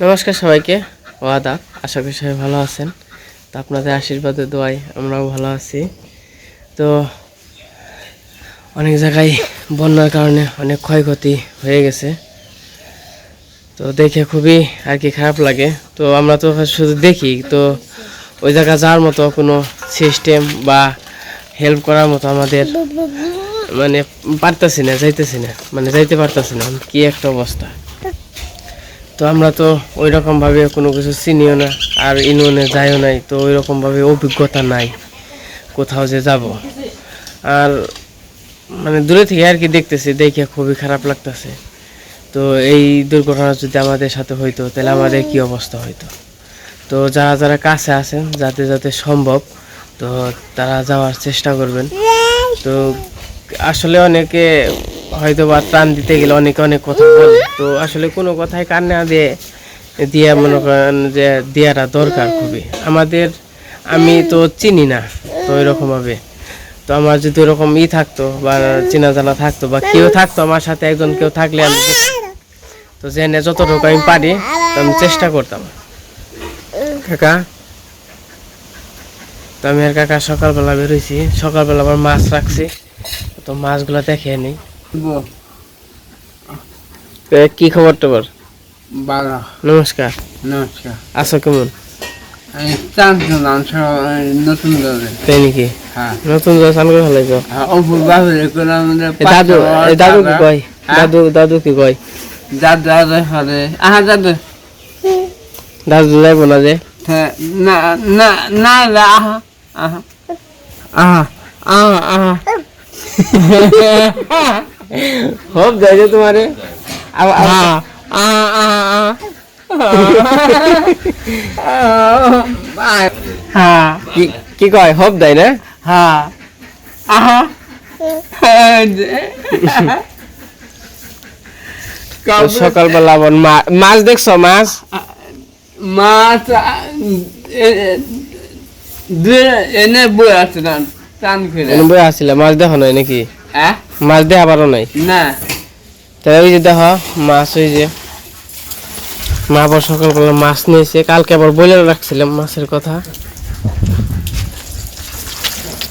নমস্কার সবাইকে ও আদাব আশা করি সবাই ভালো আছেন। তো আপনাদের আশীর্বাদে দোয়াই আমরাও ভালো আছি। তো অনেক জায়গায় বন্যার কারণে অনেক ক্ষয়ক্ষতি হয়ে গেছে। তো দেখে খুবই আর কি খারাপ লাগে। তো আমরা তো শুধু দেখি, তো ওই জায়গা যাওয়ার মতো কোনো সিস্টেম বা হেল্প করার মতো আমাদের মানে পারতেছি না, যাইতেছি না মানে যাইতে পারতেছি না। কি একটা অবস্থা। তো আমরা তো ওই রকমভাবে কোনো কিছু চিনিও না, আর ইউনিয়নে যাইও নাই, তো ওই রকমভাবে অভিজ্ঞতা নাই কোথাও যে যাব। আর মানে দূরে থেকে আর কি দেখতেছি, দেখে খুবই খারাপ লাগতেছে। তো এই দুর্ঘটনা যদি আমাদের সাথে হইতো, তাহলে আমাদের কি অবস্থা হইতো? তো যারা যারা কাছে আছেন, যাতে যাতে সম্ভব, তো তারা যাওয়ার চেষ্টা করবেন। তো আসলে অনেকে হয়তো বা ত্রাণ দিতে গেলে অনেকে অনেক কথা বলে। তো আসলে কোনো কথাই কান না দিয়ে দিয়ে মনে করেন যে দেওয়াটা দরকার খুবই। আমাদের আমি তো চিনি না, তো ওইরকমভাবে তো আমার যদি ওরকম ই থাকতো বা চেনা জানা থাকতো বা কেউ থাকতো, আমার সাথে একজন কেউ থাকলে আমি তো জেনে যতটুকু আমি পারি, তো আমি চেষ্টা করতাম। কাকা? তো আমি আর কাকা সকালবেলা বেরোইছি সকালবেলা আবার মাছ রাখছি। তো মাছগুলো দেখে নি। কি খবর টবর বাবা নমস্কার। নমস্কার। আছো কেমন? নতুন তাই নাকি? নতুন জল স্নান করে ফেলাইছ? অপুর বাবুরে করে আমাদের এ দাদু দাদু কি কয়? দাদু দাদু কি কয়? দাদু দাদু হবে আহা দাদু। দাদু যাইব না যে? হ্যাঁ না না না না আহা আহা। আহা আহা আহা। হোক যাই যে হ্যাঁ। কি কয়? হোক দেয় না? হ্যাঁ। আহা। সকালবেলা মা- মাছ দেখছ মাছ? মাছ এনে বই আছে না টান করে। এনে বই আসছিলে মাছ দেখো নাই নাকি? হ্যাঁ? মাছ দেখা পারো নাই। না। তাহলে ওই যে দেখো মাছ ওই যে মা আবার সকালবেলা মাছ নিয়েছে কালকে আবার বলে রাখছিলাম মাছের কথা।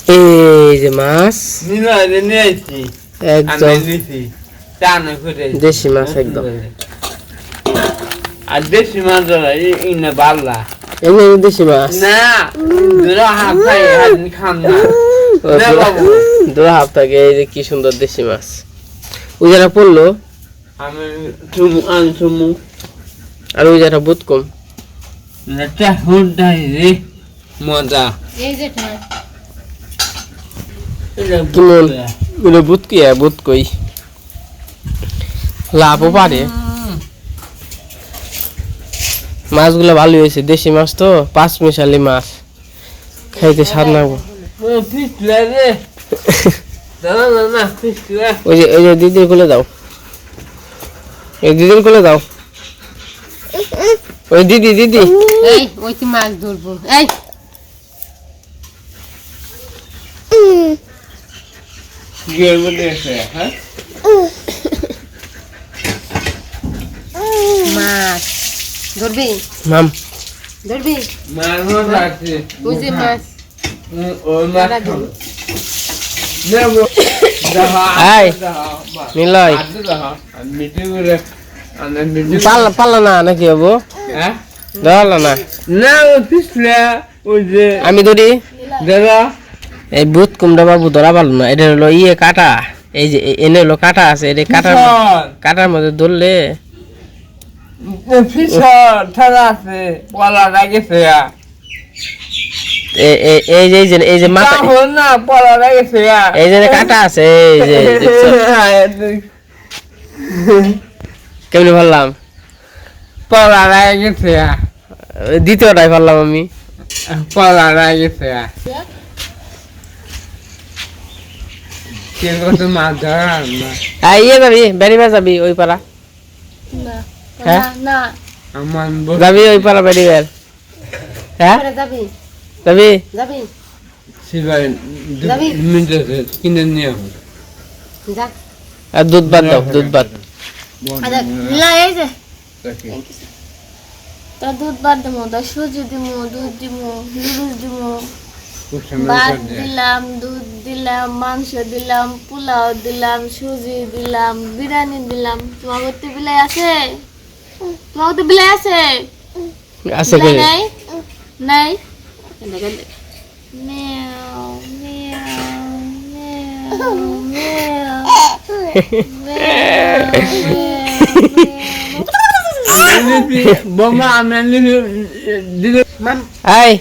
এই যে মাছ। একদম। দেশি মাছ একদম। আর দেশি মাছ ইনে বাল্লা। এই দেশি মাছ। না হাত খান না। না বাবু দু হাফ এই যে কি সুন্দর দেশি মাছ। ওই যারা পড়ল আর ওই যারা বুত কম। এটা হুন্ডাই রে মজা। কেমন? ওটা কি আর বুত কই। লাভও পারে। মাছগুলো ভালোই হয়েছে দেশি মাছ তো পাঁচ মিশালি মাছ। খাইতে স্বাদ না ওই যে ওই যে দিদির কোলে দাও এই দিদির কোলে দাও ওই দিদি দিদি এই ওই মাছ ধরবো এই গিয়ে বলে এসে হ্যাঁ মাছ ধরবি মাম ধরবি মজা আছে ওই যে মাছ না নাকি হব না আমি ধরি দাদা এই বুত কুমড়া বাবু ধরা পারল না এটা হলো ইয়ে কাটা এই যে এনে হলো কাটা আছে এটা কাটার কাটার মধ্যে ধরলে আছে পলা এই যে এই যে এই যে মাথা না পলা লাগেছে এই যে কাটা আছে এই যে কেমনি ভাবলাম পলা লাগেছে দ্বিতীয়টাই ভাবলাম আমি। মাছ ধরার না ইয়ে যাবি বেড়িবা যাবি ওই পাড়া। না হ্যাঁ? যাবি ওই পাড়া বেড়িবার হ্যাঁ? যাবি। যাবি যাবি সিবাই যাবি? মিনিট কিনে নিয়ে আর দুধ ভাত দাও দুধ ভাত আচ্ছা। তা দুধ বাদ তা সুজি দুধ নুডলস দিমু ভাত দিলাম দুধ দিলাম মাংস দিলাম পোলাও দিলাম সুজি দিলাম বিরিয়ানি দিলাম। তোমার তো বিলাই আছে? তোমার তো বিলাই আছে? আছে নাই? নাই? আমি দিলে আই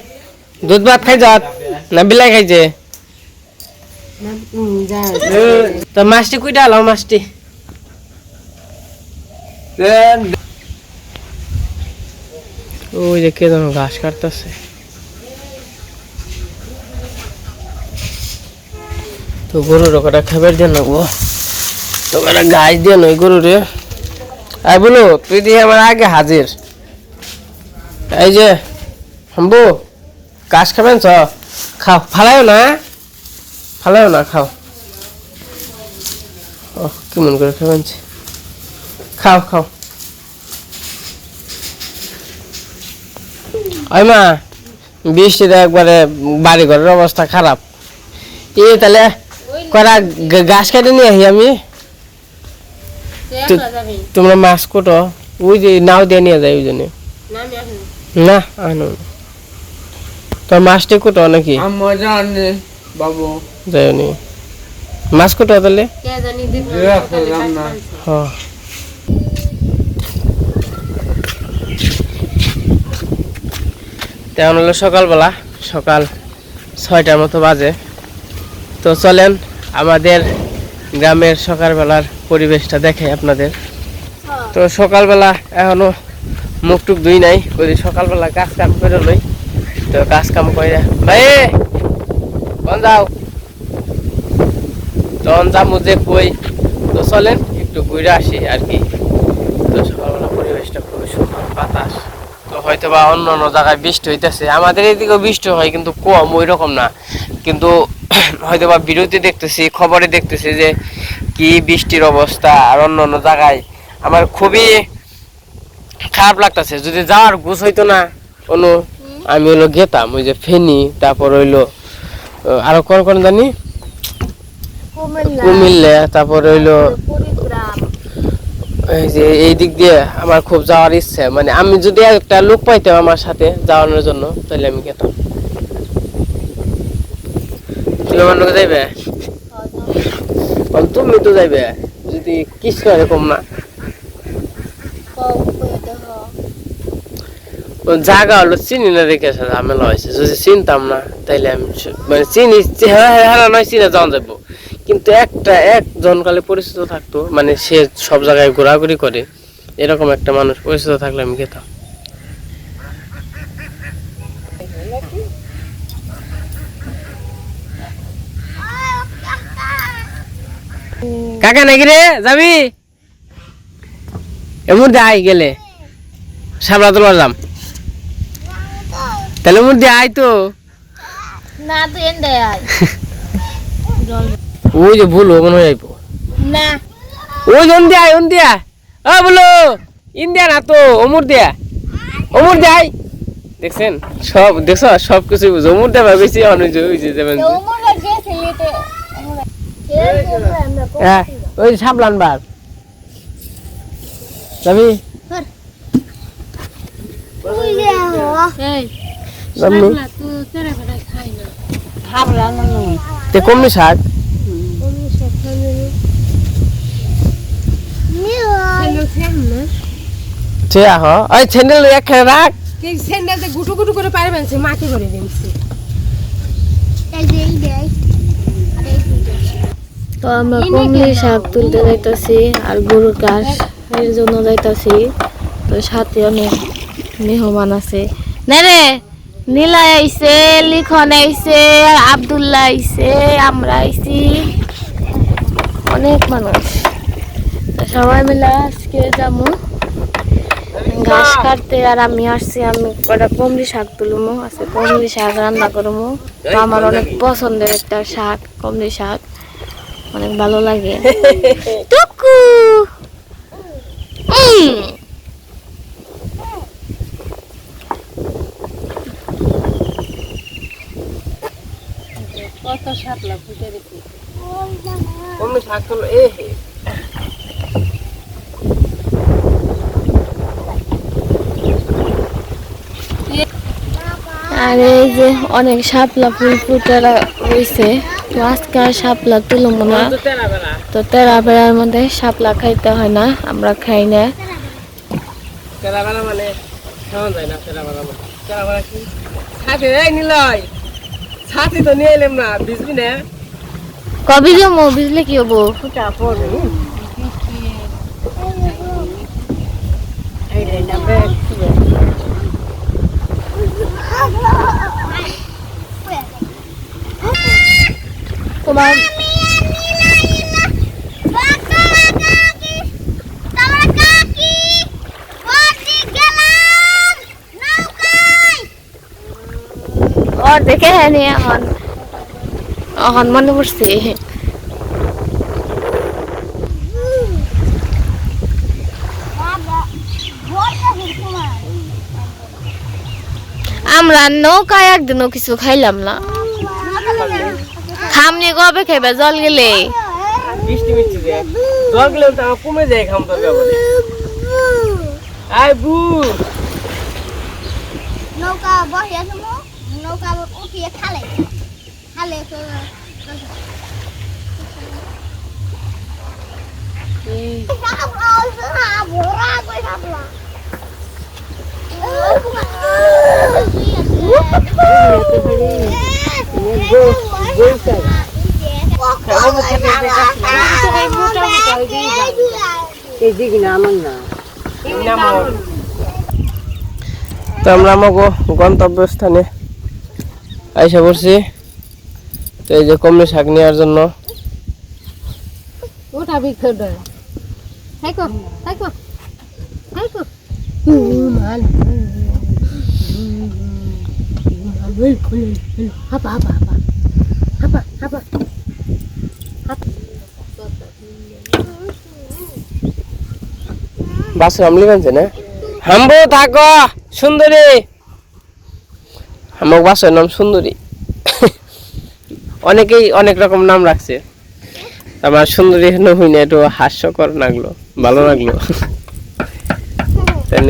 দুধ ভাত খাই যাত না বিলাই খাইছে। তো মাছটি কুইটা আলাও মাছটি। ওই যে কে যেন ঘাস কাটতেছে। তো গরুর ওটা খাবার দিয়ে নেব তো ওটা ঘাস দিয়ে নই গরুরে আই বলো, তুই দিয়ে আমার আগে হাজির। এই যে, হাম্বু, ঘাস খাবেন চ খাও ফালাও না ফালাও না, খাও। ও কেমন করে খাবেন খাও খাও। ওই মা, বৃষ্টিতে একবারে বাড়ি ঘরের অবস্থা খারাপ। এ তাহলে করা গা- ঘাস কেটে নিয়ে আহি আমি। তো- তোমরা মাছ কোটো ওই যে নাও দিয়ে নিয়ে যায় ওই জন্য না আনো। তোর মাছটি কোটো নাকি? বাবু। যাই নি। মাছ কোটো তাহলে? কে জানি দিন রাখলাম না হ। তেমন হলো সকালবেলা সকাল ছয়টার মতো বাজে। তো চলেন আমাদের গ্রামের সকালবেলার পরিবেশটা দেখে আপনাদের। তো সকালবেলা এখনও মুখ টুক ধুই নাই, করি সকালবেলা কাজ কাম করে লই। তো কাজ কাম করে ভাই কোন যাও। তখন যাব যে কই, তো চলেন, একটু ঘুরে আসি আর কি। তো সকালবেলা পরিবেশটা খুবই সুন্দর, বাতাস। তো হয়তো বা অন্য অন্য জায়গায় বৃষ্টি হইতেছে। আমাদের এদিকেও বৃষ্টি হয়, কিন্তু কম ওই রকম না। কিন্তু হয়তো বা বিরতি দেখতেছি খবরে দেখতেছি যে কি বৃষ্টির অবস্থা আর অন্য অন্য জায়গায়। আমার খুবই খারাপ লাগতেছে যদি যাওয়ার গুছ হইতো না অনু আমি হলো গেতাম ওই যে ফেনি তারপর হইল আরও কোন কোন জানি? কুমিল্লা। তারপর হইল এই যে এই দিক দিয়ে আমার খুব যাওয়ার ইচ্ছে মানে আমি যদি একটা লোক পাইতাম আমার সাথে যাওয়ানোর জন্য তাহলে আমি গেতাম। তুমি আমার লোকে যাইবে? তুমি তো যাইবে, যদি কিছু এরকম না। জায়গা হলো চিনি না দেখে ঝামেলা হয়েছে। যদি চিনতাম না, তাইলে আমি মানে চিনি হ্যাঁ হ্যাঁ নয়, চিনে যাওয়া যাব কিন্তু একটা, একজন কালে পরিচিত থাকতো মানে সে সব জায়গায় ঘোরাঘুরি করে, এরকম একটা মানুষ পরিচিত থাকলে আমি খেতাম। কাকা নাকি রে? যাবি? এমন আই গেলে। সাবলা তোলার যাম। তাহলে মোর দিয়ে আয় তো। না তো এন্ডে আয়। ওই যে ভুল মনে হয়ে না। ওই জন দিয়া ওন দিয়া ও বলো ইন্ডিয়া না তো অমর দিয়া অমর দেয় দেখছেন? সব দেখছ? সব কিছু অমর দেবা বেশি অনেক ওই যে যাবেন তো তো হ্যাঁ ওই যে সাবলান বার। যাবি তো কমনি শাক? সে আহ ওই স্যান্ডেল একখানে রাখ। কে স্যান্ডেলতে গুটু গুটু করে পারবেন সে মাটি করে দিনছি। তো আমরা কমলি শাক তুলতে যাইতাছি আর গরুর ঘাস এর জন্য যাইতাছি। তো সাথে অনেক মেহমান আছে। না রে, নীলা আইছে, লিখন আইছে আবদুল্লাহ আইছে, আমরা আইছি। অনেক মানুষ। সবাই মিলে আজকে যাব। ঘাস কাটতে আর আমি আসছি, আমি কটা কমলি শাক তুলবো আজকে কমলি শাক রান্না করব তো আমার অনেক পছন্দের একটা শাক, কমলি শাক। অনেক ভালো লাগে। টুকু আর এই যে অনেক শাপলা ফুল ফুটারা রয়েছে। তো আজকে আর শাপলা তুলব না। তো তেরা বেলা তো তেরা বেড়ার মধ্যে শাপলা খাইতে হয় না আমরা খাই না। মানে যায় না মানে। কি? নিলয় ছাতি তো নিয়ে এলাম না বিজলি না। কবি জমো? বুঝলে কি হব? ফুটা পড়বে তোমার ওর দেখে হ্যানি এখন এখন মনে পড়ছে। আমরা নৌকায় একদিনও কিছু খাইলাম না। খামনি কবে খাইবে জল গেলে বৃষ্টি মিষ্টি যে জল গেলে তো আমার কমে যায় খাম তোর ব্যাপারে আই বু নৌকা বসে আছে নৌকা উঠিয়ে খালে খালে তো তো আমরা আমাকে গন্তব্যস্থানে আইসা পড়ছি। তো এই যে কমলে শাক নেওয়ার জন্য। হাপা হাপা হাপা হাপা হাপা। বাস বানছে না? হাম্বো থাকো সুন্দরী। আমার বাসের নাম সুন্দরী। অনেকেই অনেক রকম নাম রাখছে। আমার সুন্দরী হেন হই না একটু হাস্যকর লাগল ভালো লাগল। তার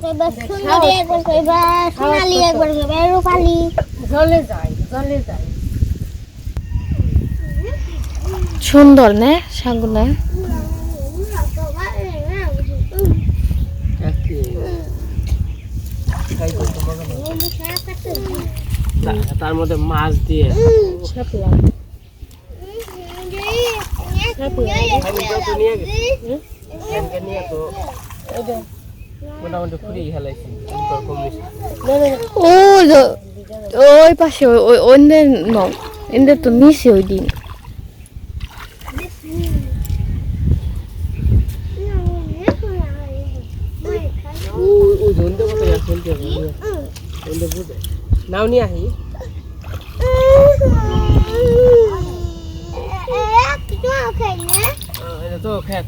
সুন্দরী কই আইনিলাই সোনালি একবার রূপালি জলে যায় জলে যায় সুন্দর না শাগুনা তার মধ্যে মাছ দিয়ে নিয়ে তো মোটামুটি ফুরিয়ে খেলাইছি ওই যে- ওই পাশে ওই- ওই ওদের ন এদের তো নিচে ওই দিন। নাও নিয়ে আহি। তো খেত।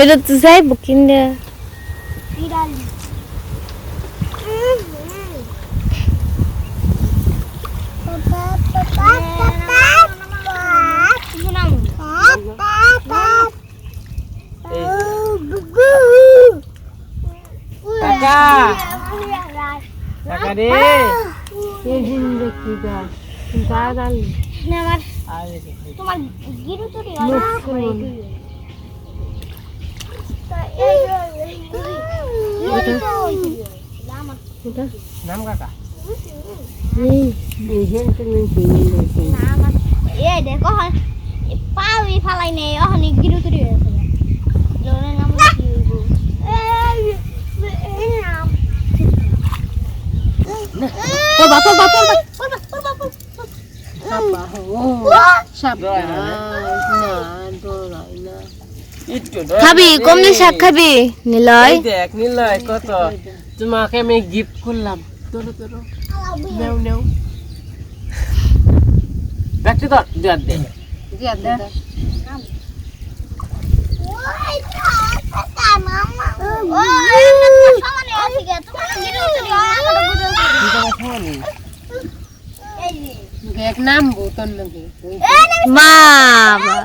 এটা তো যাইব কিনে কাকা কাকা রে তোমার গিরু চুরি নাম কাকা এ দেখো পাবি ফালাই নেই অহনি গিরু চুরি হয়েছে নাম খাবি কমলি শাক খাবি নিলয় দেখ নিলয় কত তোমাকে আমি গিফট করলাম তোর তোর নেও নেও ব্যাগটি ধর দুই দে দিয়া দে দে। ওই তা মামা ওই এটা সমানে দেখ নামবো তোর লগে বাবা।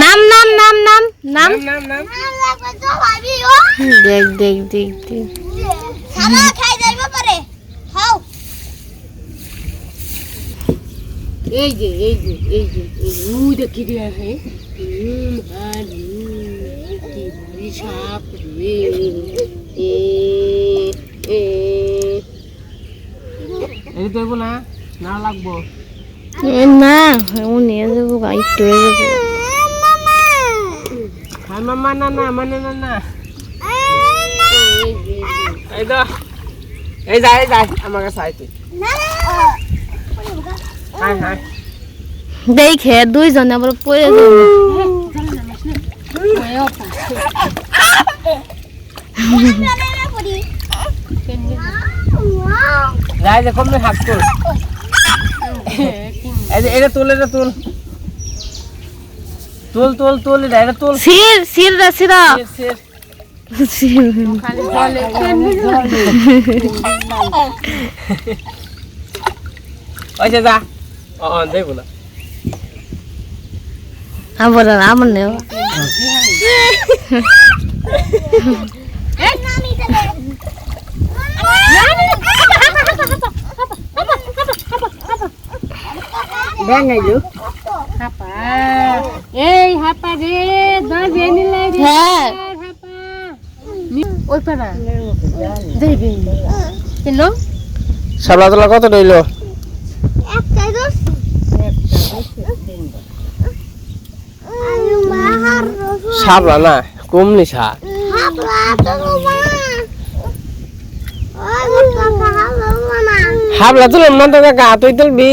নাম নাম নাম নাম নাম। নাম দেখ দেখ দেখ দেখ। এই যে এই যে এই যে উ দেখি দিয়া হে। উম আর কি বড়ি সাপ রে। এ এ। এই তো বলা না লাগবো। না ও নিয়ে যাব মামা না না মানে না না। এই তো এই যা এই যা আমার কাছে আয় তুই। দেখে দুইজন আবার পড়ে যাবে। যাই যে কমনে হাত যে এটা তোল এটা তোল তোল তোল তোল এটা এটা তোল সির সির দা সিরা সির যা অন দেই বলা আমার নেও ব্যাঙাইলো হাপা। এই হাপা সাবলা হ্যাঁ। তোলা কত রইল? সাবলা না কমলি হাবলা না তো গা তুই তুলবি?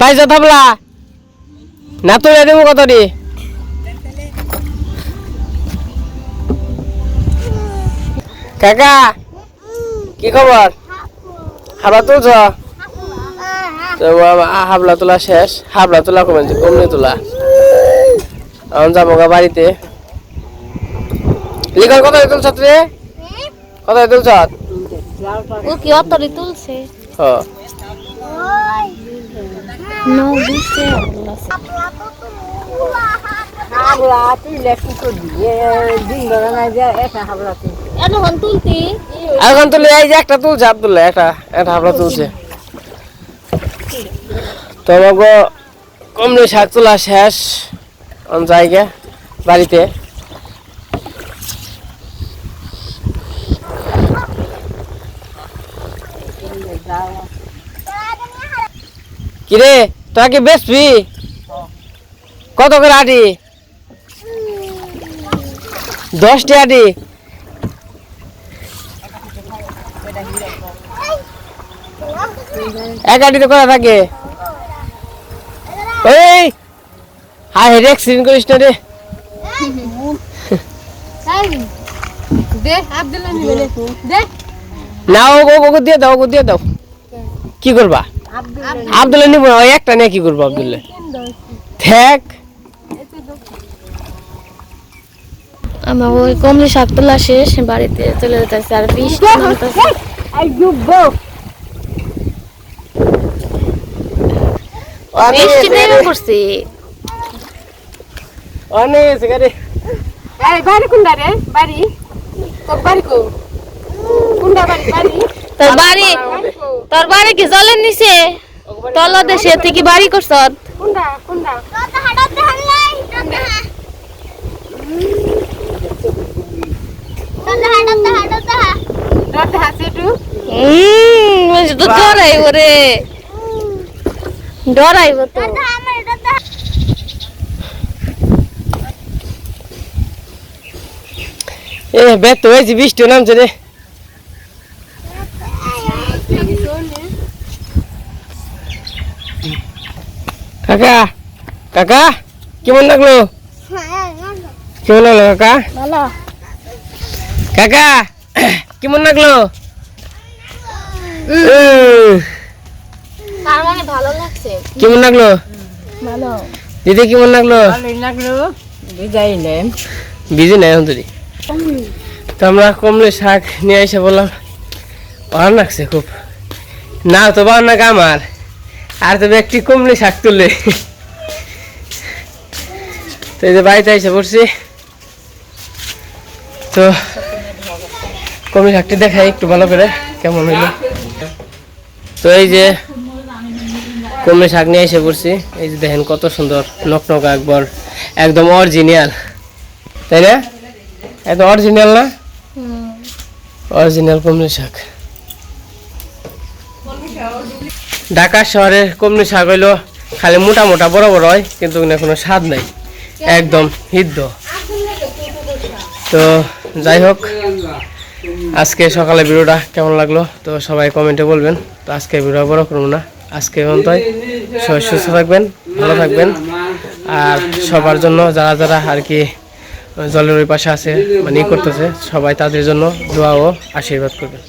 পাইছ থাবলা না তুলে দেবো কত দি কাকা কি খবর হাবলা তুলছ হাবলা তোলা শেষ। হাবলা তোলা কমেছে কমনি তোলা। এখন যাব গা বাড়িতে লিখন কত তুলছ তুই কত তুলছ ও কি অতরি তুলছে? No, তুই দিয়ে দিন একটা এখন তুলতি এই যে একটা তুলছে একটা একটা হাবলা তুলছে। তোমাকে কমলে শাক তোলা শেষ জায়গা বাড়িতে। কিরে তোরা কি বেচবি? কত করে আটি? দশটি আটি। এক আটিতে করা থাকে? এই হাই হেড অ্যাক্সিডেন্ট করিস না রে। না ও ও দিয়ে দাও ওকে দিয়ে দাও। কি করবা? আব্দুল্লাহ নিব না ওই একটা নিয়ে কি করব আব্দুল্লাহ? থাক। আমার ওই কমলি শাক তোলা শেষ বাড়িতে চলে যেতেছে আর বৃষ্টি বৃষ্টি নেমে পড়ছে অনেক আছে বাড়ি কোনটা রে? বাড়ি? তো বাড়ি কো কোনটা বাড়ি? বাড়ি? তোর বাড়ি। তোর বাড়ি কি জলের নিচে? তলা দেশে তুই কি বাড়ি করছ? ডরাইব রে। ডরাইব তো। এ বে তো এই বৃষ্টি নামছে রে। কাকা কাকা কেমন লাগল? কেমন লাগল কাকা? কাকা কেমন লাগল? মানে ভালো লাগছে। কেমন লাগল? ভালো। দিদি কেমন লাগল? ভালোই লাগল। বিজি নাই অন্তরি তো আমরা কমলে শাক নিয়ে এসে বললাম ভালো লাগছে খুব। না তো ভালো না আমার আর তো ব্যক্তি কমলে শাক তুললে। তো এই যে বাড়িতে এসে পড়ছি। তো কমলে শাকটি দেখাই একটু ভালো করে কেমন হইল। তো এই যে কমলে শাক নিয়ে এসে পড়ছি। এই যে দেখেন কত সুন্দর নকনক একবার একদম অরিজিনাল তাই না? একদম অরিজিনাল না? অরিজিনাল কমলি শাক। ঢাকা শহরে কমলি শাক হইল খালি মোটা মোটা, বড় বড় হয়, কিন্তু কোনো স্বাদ নাই। একদম হিদ্ধ তো যাই হোক, আজকে সকালে ভিডিওটা কেমন লাগল? তো সবাই কমেন্টে বলবেন। তো আজকে ভিডিও বড় করব না। আজকে পর্যন্তই। সবাই সুস্থ থাকবেন, ভালো থাকবেন। আর সবার জন্য যারা যারা আর কি জলের ওই পাশে আছে মানে করতেছে, সবাই তাদের জন্য দোয়া ও আশীর্বাদ করবেন।